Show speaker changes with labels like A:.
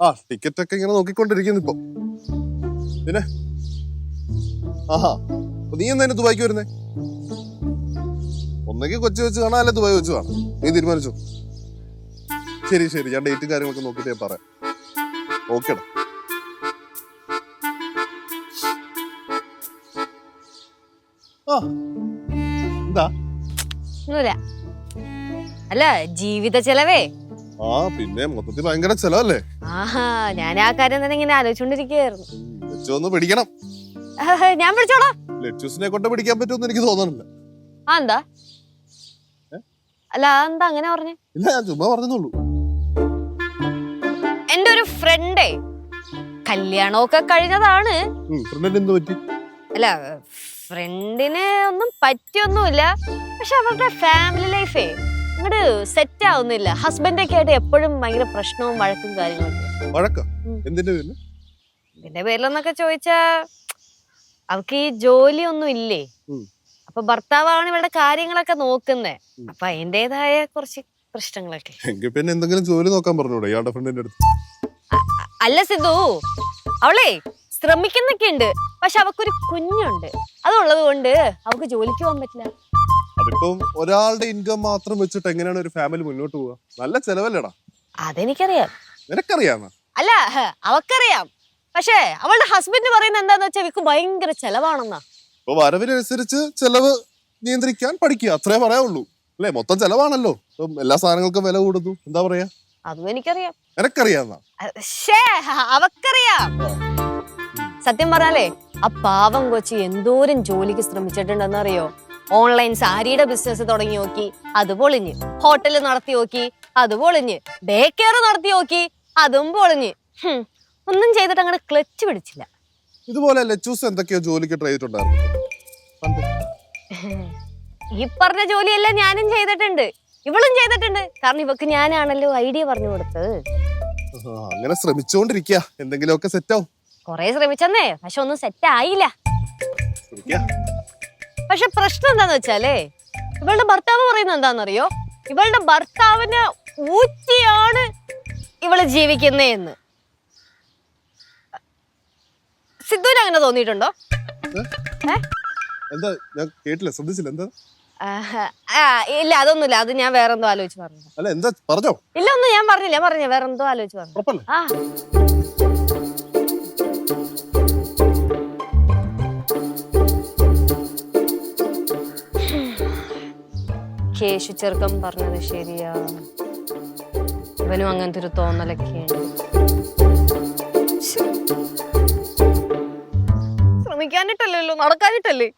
A: ആ ടിക്കറ്റ് ഒക്കെ ഇങ്ങനെ നോക്കിക്കൊണ്ടിരിക്കുന്നു ഇപ്പൊ. പിന്നെ? ആഹാ നീ എന്താ ദുബായിക്ക് വരുന്നേ? ഒന്നെങ്കിൽ കൊച്ചി വെച്ച് കാണാം അല്ലെ ദുബായ് വെച്ച് കാണാം. നീ തീരുമാനിച്ചു? ശരി ശരി ഞാൻ ഡേറ്റും കാര്യങ്ങളൊക്കെ നോക്കിയിട്ട് ഞാൻ പറയാം. ഓക്കേടാ ആ എന്താ?
B: അല്ല ജീവിത ചെലവേ.
A: ആ പിന്നെ മൊത്തത്തിൽ ഭയങ്കര ചെലവല്ലേ?
B: ആഹാ ഞാൻ ആ കാര്യം തന്നെ ഇങ്ങനെ ആലോചിച്ചോണ്ടിരിക്കുകയായിരുന്നു.
A: ലച്ചു ഒന്ന് പിടിക്കണം.
B: ഞാൻ വിളിച്ചോളാം
A: ലച്ചൂസിനെ കൊണ്ട് പിടിക്കാൻ പറ്റുമെന്ന് എനിക്ക് തോന്നുന്നില്ല
B: ആ എന്താ? അല്ല എന്താ അങ്ങനെ പറഞ്ഞു?
A: ഇല്ല ഞാൻ ചുമ്മാ പറഞ്ഞെന്നുള്ളൂ
B: എന്റെ ഒരു ഫ്രണ്ടേ കല്യാണമൊക്കെ കഴിഞ്ഞതാണ്.
A: എന്ത് പറ്റി?
B: അല്ല ഫ്രണ്ടിന് ഒന്നും പറ്റിയൊന്നുമില്ല. പക്ഷെ അവരുടെ ഫാമിലി ലൈഫേ അങ്ങോട്ട് സെറ്റ് ആവുന്നില്ല. ഹസ്ബൻഡ് ഒക്കെ ആയിട്ട് എപ്പോഴും ഭയങ്കര പ്രശ്നവും വഴക്കും കാര്യങ്ങളൊക്കെ.
A: വഴക്ക. എന്തിന്റെ പേരിൽ?
B: ഇതിന്റെ പേരിലെന്നൊക്കെ ചോദിച്ചാ അവൾക്ക് ഈ ജോലി ഒന്നും ഇല്ലേ അപ്പൊ ഭർത്താവാണ് ഇവളുടെ കാര്യങ്ങളൊക്കെ നോക്കുന്നേ. അപ്പൊ അതിന്റേതായ കുറച്ച് പ്രശ്നങ്ങളൊക്കെ.
A: എങ്കിൽ പിന്നെ എന്തെങ്കിലും ജോലി നോക്കാൻ പറഞ്ഞൂടെ ഇയാളുടെ ഫ്രണ്ടിന്റെ അടുത്ത്?
B: അല്ല സിദ്ധു അവളെ ശ്രമിക്കുന്നൊക്കെ ഉണ്ട് പക്ഷെ അവക്കൊരു കുഞ്ഞുണ്ട്. അതുള്ളത് കൊണ്ട് അവക്ക് ജോലിക്ക് പോകാൻ പറ്റില്ല.
A: അതിപ്പം ഒരാളുടെ ഇൻകം മാത്രം വെച്ചിട്ട് എങ്ങനെയാണ് ഒരു ഫാമിലി മുന്നോട്ട് പോവുക? നല്ല ചെലവല്ലടാ.
B: അതെനിക്കറിയാം.
A: നിനക്കറിയാമോ
B: അല്ല ഹ, അവക്കറിയാം. പക്ഷേ അവളുടെ ഹസ്ബൻഡ് പറയുന്നത് എന്താന്ന് വെച്ചാൽ ഇവക്ക് ഭയങ്കര ചെലവാണെന്നാ.
A: അപ്പൊ വരവിനനുസരിച്ച് ചെലവ് നിയന്ത്രിക്കാൻ പഠിക്കുക അത്രേ പറയാവുള്ളൂ. അല്ലേ? മൊത്തം ചെലവാണല്ലോ. ഇപ്പം എല്ലാ സാധനങ്ങൾക്കും വില കൂടുന്നു. എന്താ പറയാ?
B: അതും എനിക്കറിയാം.
A: നിനക്കറിയാന്നാ
B: ശ്ശേ, അവക്കറിയാം. സത്യം പറഞ്ഞാലേ ആ പാവം കൊച്ചി എന്തോരം ജോലിക്ക് ശ്രമിച്ചിട്ടുണ്ടെന്നറിയോ? ഓൺലൈൻ സാരിയുടെ ബിസിനസ് തുടങ്ങി നോക്കി അത് പൊളിഞ്ഞ് ഹോട്ടൽ നടത്തി നോക്കി അത് പൊളിഞ്ഞ് ഡേ കെയർ നടത്തി നോക്കി അതും പൊളിഞ്ഞ്. ഒന്നും ചെയ്തിട്ട് അങ്ങനെ ക്ലച്ച് പിടിച്ചില്ല.
A: ഇതുപോലെ ലച്ചൂസ് എന്തൊക്കെയോ ജോലിക്ക് ട്രൈ ചെയ്തിട്ടുണ്ടായിരുന്നു.
B: ഈ പറഞ്ഞ ജോലിയെല്ലാം ഞാനും ചെയ്തിട്ടുണ്ട്. ഇവളും ചെയ്തിട്ടുണ്ട്. കാരണം ഇവക്ക് ഞാനാണല്ലോ ഐഡിയ പറഞ്ഞു കൊടുത്തത്.
A: അങ്ങനെ ശ്രമിച്ചുകൊണ്ടിരിക്കുക എന്തെങ്കിലുമൊക്കെ സെറ്റ് ആവും
B: കൊറേ ശ്രമിച്ചെന്നേ പക്ഷെ ഒന്നും സെറ്റ് ആയില്ല പക്ഷെ പ്രശ്നം എന്താന്ന് വെച്ചാലേ ഇവളുടെ ഭർത്താവ് പറയുന്നത് എന്താണെന്നറിയോ? ഇവളുടെ ഭർത്താവിന് ഊറ്റിയാണ് ഇവൾ ജീവിക്കുന്നതെന്ന് സിദ്ധുവിന് അങ്ങനെ തോന്നിയിട്ടുണ്ടോ?
A: എന്താ? ഞാൻ കേട്ടില്ല ശ്രദ്ധിച്ചില്ല എന്താ?
B: ഇല്ല അതൊന്നുമില്ല അത് ഞാൻ വേറെന്തോ ആലോചിച്ച് പറഞ്ഞു.
A: അല്ല എന്താ? പറഞ്ഞോ.
B: ഇല്ല ഒന്നും ഞാൻ പറഞ്ഞില്ല പറഞ്ഞ വേറെന്തോ ആലോചിച്ച് പറഞ്ഞു. ആ. കേശു ചെറുക്കം പറഞ്ഞത് ശരിയാ. ഇവനും അങ്ങനത്തെ ഒരു തോന്നലൊക്കെ ശ്രമിക്കാനിട്ടല്ലോ നടക്കാനിട്ടല്ലേ